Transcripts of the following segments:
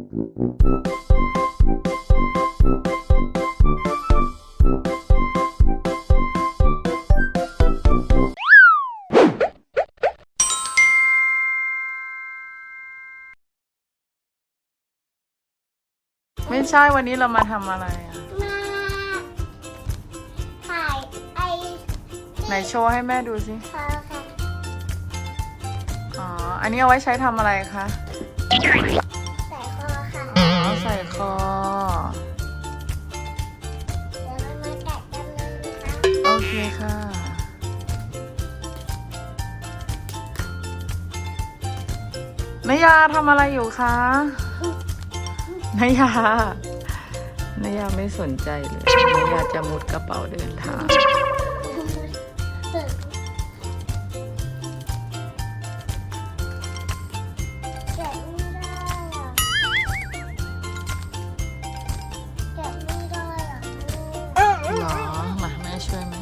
ไม่ใช่วันนี้เรามาทำอะไรอะ มาถ่ายไอไหนโชว์ให้แม่ดูสิคอค่ะ อ๋อ อันนี้เอาไว้ใช้ทำอะไรคะ คค่ะ นายาทำอะไรอยู่คะ นายา นายาไม่สนใจเลย นายาจะมุดกระเป๋าเดินทางแกะไม่ได้อะแกะไม่ได้อะหรอมาแม่ช่วยไหม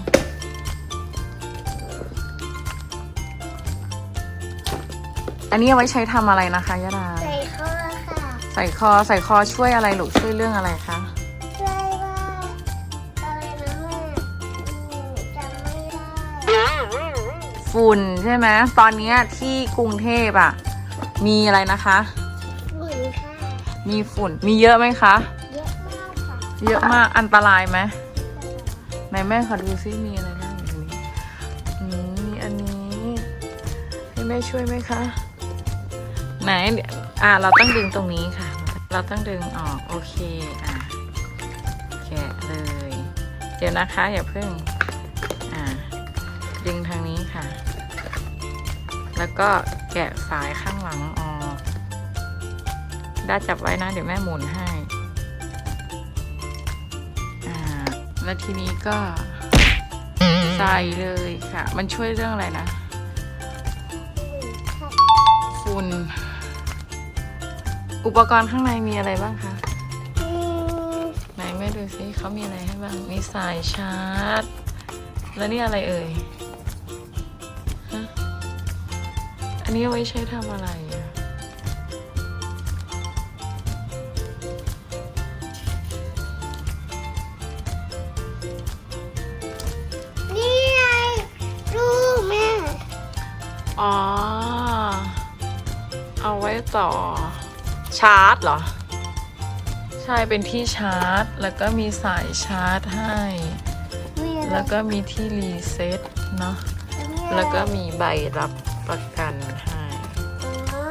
อันนี้เอาไว้ใช้ทำอะไรนะคะยะดาใส่คอค่ะใส่คอใส่คอช่วยอะไรลูกช่วยเรื่องอะไรคะช่วยว่าอะไรนะแม่อืมจำไม่ได้ฝุ่นใช่ไหมตอนเนี้ยที่กรุงเทพอะมีอะไรนะคะหมุนค่ะมีฝุ่นมีเยอะไหมคะ เยอะมากค่ะเยอะมากอันตรายไหมไหนแม่ขอดูซิมีอะไรบ้างอยู่นี้อืมมีอันนี้ให้แม่ช่วยไหมคะ ไหนเดี๋ยวอ่าเราต้องดึงตรงนี้ค่ะ เราต้องดึงออกโอเคอะแกะเลย เดี๋ยวนะคะอย่าเพิ่งอ่าดึงทางนี้ค่ะ แล้วก็แกะสายข้างหลังออกได้จับไว้นะเดี๋ยวแม่หมุนให้อ่าแล้วทีนี้ก็ใส่เลยค่ะ มันช่วยเรื่องอะไรนะ ฝุ่น อุปกรณ์ข้างในมีอะไรบ้างคะอืมไหนแม่ดูซิเขามีอะไรให้บ้าง มีสายชาร์จ แล้วนี่อะไรเอ่ยฮะอันนี้เอาไว้ใช้ทำอะไรอะนี่ไงลูกแม่ อ๋อ เอาไว้ต่อ ชาร์จเหรอ ใช่เป็นที่ชาร์จ แล้วก็มีสายชาร์จให้ มีอะไรแล้วก็มีที่รีเซ็ตเนาะอะไรแล้วก็มีใบรับประกันให้ อ๋อ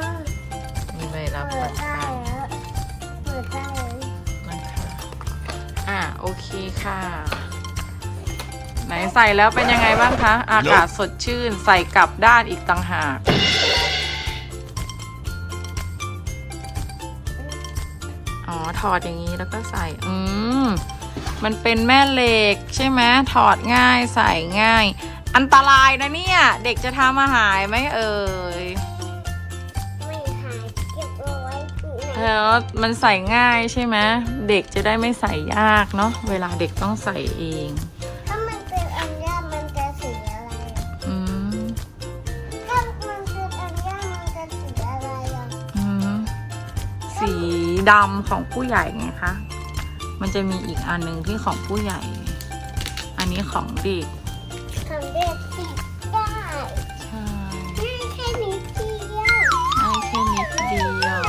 มีใบรับเปิปดระได้กันแล้วเปิดได้แล้วนะคะ อะโอเคค่ะ ไหนใส่แล้วเป็นยังไงบ้างคะ อากาศสดชื่น ใส่กลับด้านอีกต่างหาก อ๋อ ถอดอย่างนี้แล้วก็ใส่ อืม มันเป็นแม่เหล็กใช่ไหมถอดง่ายใส่ง่าย อันตรายนะเนี่ย เด็กจะทำอาหารไหมเอ่ยไม่หายเก็บเอาไว้อยู่ไหนแล้วมันใส่ง่ายใช่ไหมเด็กจะได้ไม่ใส่ยากเนาะ เวลาเด็กต้องใส่เอง ดำของผู้ใหญ่ไงคะ มันจะมีอีกอันหนึ่งที่ของผู้ใหญ่ อันนี้ของเด็กทำได้สีได้ใช่ง่ายแค่นี้ที่ยากให้แค่นิดเดียว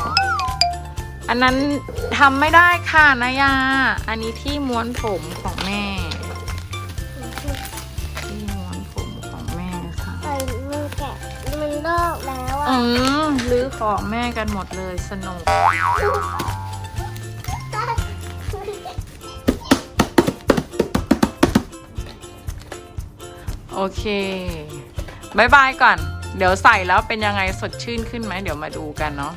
อันนั้นทำไม่ได้ค่ะนายา อันนี้ที่ม้วนผมของแม่ ที่ม้วนผมของแม่ค่ะใส่มันแกะมันลอกแล้วอะอืมรื้อของแม่กันหมดเลยสนุก โอเคบายบายก่อน เดี๋ยวใส่แล้วเป็นยังไงสดชื่นขึ้นไหม เดี๋ยวมาดูกันเนาะ